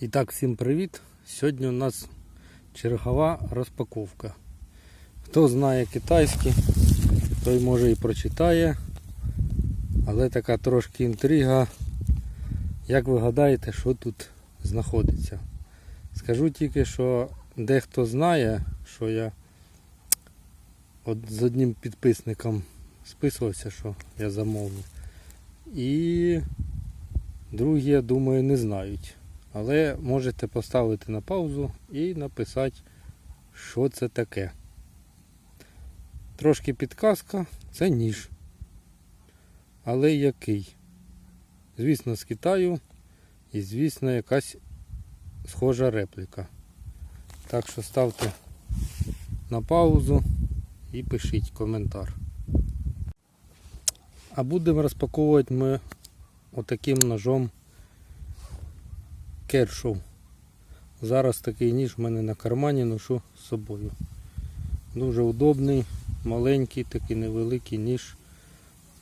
І так, всім привіт! Сьогодні у нас чергова розпаковка. Хто знає китайський, той може і прочитає. Але така трошки інтрига. Як ви гадаєте, що тут знаходиться? Скажу тільки, що дехто знає, що я от з одним підписником списувався, що я замовив. І другі, я думаю, не знають. Але можете поставити на паузу і написати, що це таке. Трошки підказка, це ніж. Але який? Звісно, з Китаю і, звісно, якась схожа репліка. Так що ставте на паузу і пишіть коментар. А будемо розпаковувати ми отаким ножом Кершоу. Зараз такий ніж в мене на кармані ношу з собою. Дуже удобний, маленький, такий невеликий ніж.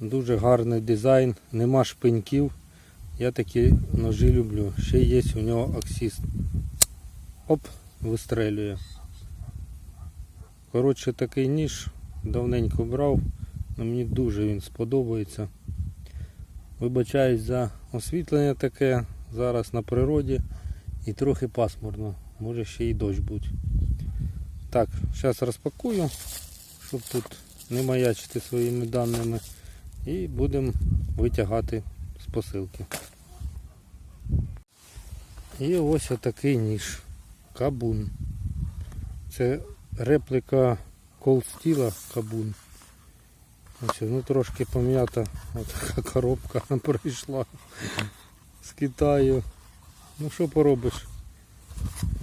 Дуже гарний дизайн, нема шпиньків. Я такі ножі люблю. Ще є у нього аксіст. Оп, вистрелює. Коротше, такий ніж давненько брав, але мені дуже він сподобається. Вибачаюсь за освітлення таке зараз на природі і трохи пасмурно. Може ще й дощ бути. Так, зараз розпакую, щоб тут не маячити своїми даними. І будемо витягати з посилки. І ось отакий ніж. Кабун. Це репліка колстіла кабун. Ось, ну трошки пом'ята така коробка прийшла з Китаю. Ну що поробиш?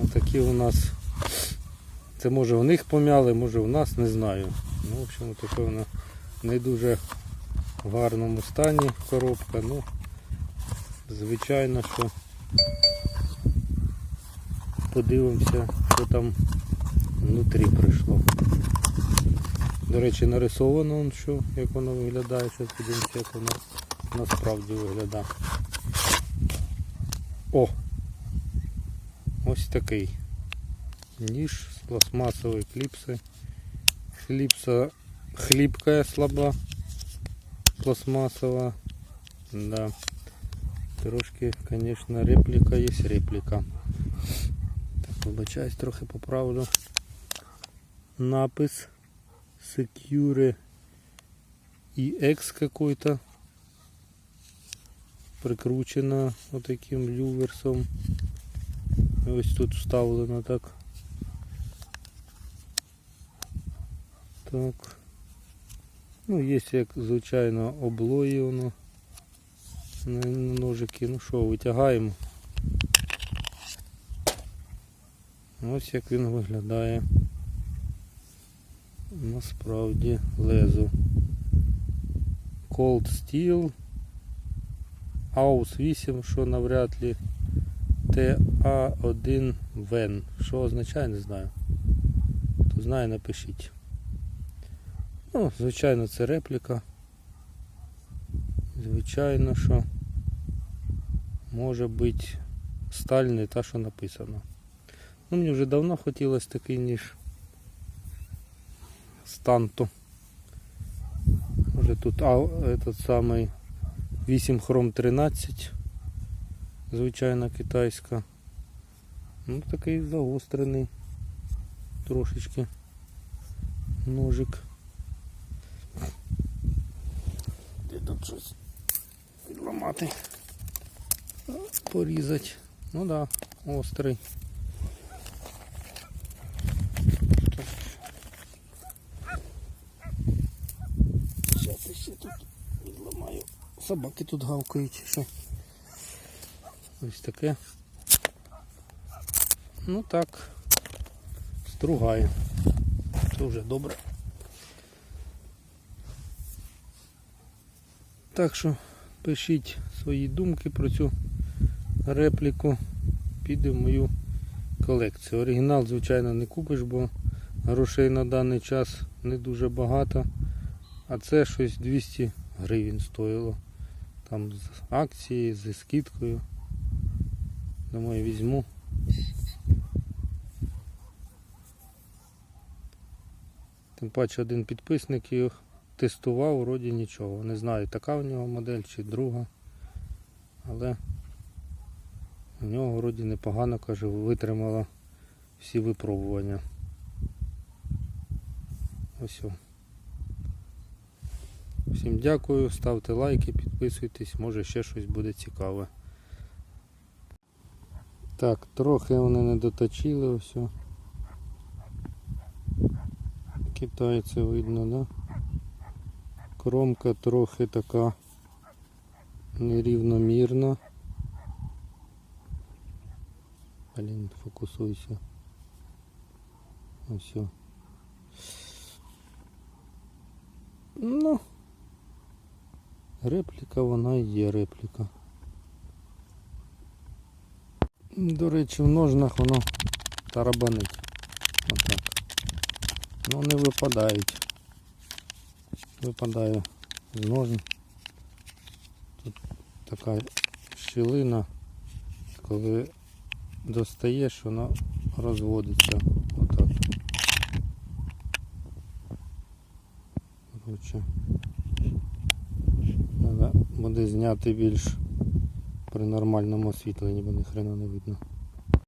Отакі у нас. Це може у них пом'яли, може у нас, не знаю. Ну, в общем, таке вона не дуже в гарному стані коробка. Ну, звичайно, що подивимося, що там внутрі прийшло. До речі, нарисовано що, як воно виглядає, зараз подивимося, як воно насправді виглядає. О! Ось такий ніж з пластмасової кліпси. Кліпса хлібкая слаба, пластмасова. Да. Трошки, конечно, репліка є репліка. Так, вибачаюсь, трохи поправлю. Напис Secure EX какой-то. Прикручено отаким люверсом. Ось тут вставлено так. Так. Ну, є як звичайно облої воно на ножики. Ну що, витягаємо. Ось як він виглядає. Насправді лезо. Cold Steel. AUS 8, що навряд ли. TA1 VEN. Що означає, не знаю. Хто знає, напишіть. Ну, звичайно, це репліка. Звичайно, що може бути сталь не та, що написано. Ну, мені вже давно хотілося такий ніж станту. Може тут а, этот самий 8 хром 13. Звичайна китайська. Ну такий загострений трошечки ножик. Де тут щось підламати? Порізати. Ну да, острий. Зараз я ще тут відламаю. Собаки тут гавкають. Що? Ось таке. Ну так, стругає. Це вже добре. Так що пишіть свої думки про цю репліку. Піде в мою колекцію. Оригінал, звичайно, не купиш, бо грошей на даний час не дуже багато. А це щось 200 гривень стоїло. Там з акції, зі скидкою. Думаю, візьму. Тим паче один підписник їх тестував, вроді нічого. Не знаю, така в нього модель чи друга. Але у нього вроді непогано, каже, витримала всі випробування. Ось. Всім дякую, ставте лайки, підписуйтесь, може ще щось буде цікаве. Так, трохи вони не доточили ось. Китайці видно, да? Кромка трохи така нерівномірна. Блін, фокусуйся. Ось. Ну, репліка вона і є репліка. До речі, в ножнах воно тарабанить. Отак. Ну не випадають. Випадає з ножен. Тут така щілина, коли достаєш, вона розводиться. Отак. Коротше. Буде зняти більш при нормальному освітленні, бо ніхрена не видно.